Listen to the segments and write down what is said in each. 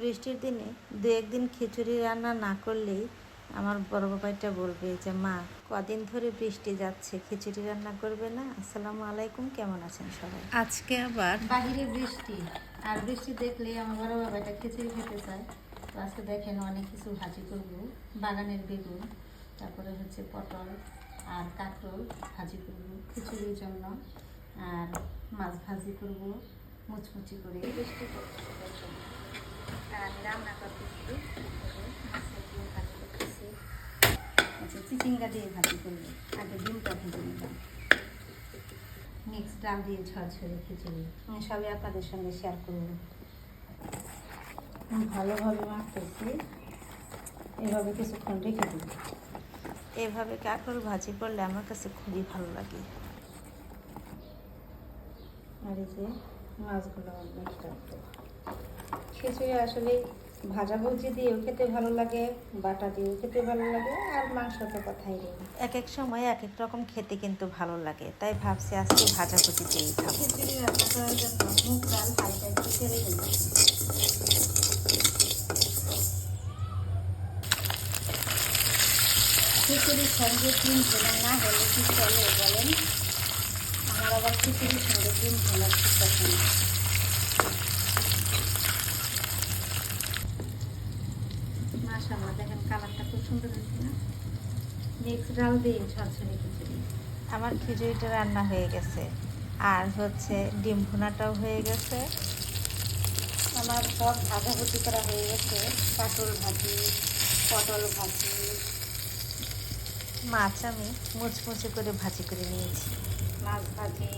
বৃষ্টির দিনে দু একদিন খিচুড়ি রান্না না করলেই আমার বড় বাবাইটা বলবে যে মা কদিন ধরে বৃষ্টি যাচ্ছে খিচুড়ি রান্না করবে না? আসসালামু আলাইকুম কেমন আছেন সবাই? আজকে আবার বাহিরে বৃষ্টি আর বৃষ্টি দেখলে আমার বড় বাবাইটা খিচুড়ি খেতে চায়। তো আজকে দেখেন অনেক কিছু ভাজি করব বাগানের বেগুন তারপরে হচ্ছে পটল আর কাঁকরোল ভাজি করব খিচুড়ির জন্য আর মাছ ভাজি করব মুচমুচি করে। বৃষ্টি। আর আমি রান্না করতেছি মাছের ডিম ভাজি করতেছি আচ্ছা চিচিঙ্গা দিয়ে ভাজি করব। আগে ডিমটা ভেজে নিলাম। মিক্স ডাল দিয়ে ঝরঝরে খিচুড়ি আমি। সবই আপনাদের সঙ্গে শেয়ার করব। ভালোভাবে মাখতেছি। এভাবে কিছুক্ষণ রেখে দিই এভাবে কাঁকরোল ভাজি করলে আমার কাছে খুবই ভালো লাগে। আর এই যে মাছগুলো অনেক খিচুড়ি আসলে ভাজা ভুজি দিয়েও খেতে ভালো লাগে বাটা দিয়েও খেতে ভালো লাগে আর মাংস তো কথাই নেই। এক এক সময় এক এক রকম খেতে কিন্তু ভালো লাগে তাই ভাবছি আজকে ভাজা ভুজি দিয়েই খাব। খিচুড়ি রান্না করার জন্য মুগ ডাল হালকা একটু তেলে খিচুড়ির সঙ্গে ডিম ভোনা না হলে কি চলে বলেন? আমার আবার খিচুড়ির সঙ্গে ডিম খুব পছন্দ মাশাআল্লাহ দেখেন কালারটা খুব সুন্দর হয়েছে না? মিক্স ডাল দিয়ে ঝরঝরে খিচুড়ি? আমার খিচুড়িটা রান্না হয়ে গেছে। আর হচ্ছে ডিম ভুনাটাও হয়ে গেছে। আমার সব ভাজাভুজি করা হয়ে গেছে। কাটল ভাজি পটল ভাজি। মাছ আমি মুচমুচে করে ভাজি করে নিয়েছি। মাছ ভাজি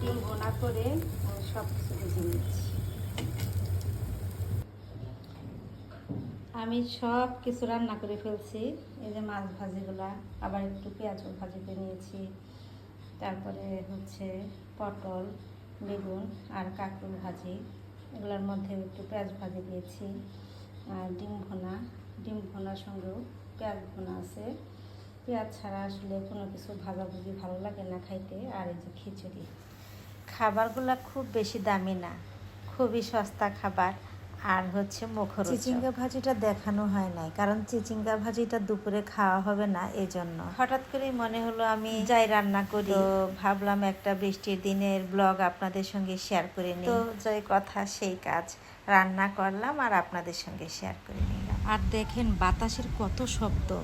ডিম ভোনা করে আমি সব কিছু ভেজে নিয়েছি। আমি সব কিছু রান্না করে ফেলছি। এই যে মাছ ভাজিগুলা, আবার একটু পেঁয়াজও ভাজি করে নিয়েছি। তারপরে হচ্ছে পটল, বেগুন আর কাঁকরোল ভাজি। এগুলোর মধ্যে একটু পেঁয়াজ ভাজি দিয়েছি আর ডিম ভোনা। ডিম ভোনার সঙ্গেও পেঁয়াজ ভোনা আছে। পেঁয়াজ ছাড়া আসলে কোনো কিছু ভাজাভুজি ভালো লাগে না খাইতে। আর এই যে খিচুড়ি। খাবারগুলো খুব বেশি দামি না। খুবই সস্তা খাবার। আর হচ্ছে মুখর চিচিঙ্গা ভাজিটা দেখানো হয় নাই কারণ চিচিঙ্গা ভাজিটা দুপুরে খাওয়া হবে না এজন্য। হঠাৎ করে মনে হলো আমি যাই রান্না করি। তো ভাবলাম একটা বৃষ্টির দিনের ব্লগ আপনাদের সঙ্গে শেয়ার করে নিই। তো যাই কথা সেই কাজ। রান্না করলাম আর আপনাদের সঙ্গে শেয়ার করে নিলাম। আর দেখেন বাতাসের কত শব্দ।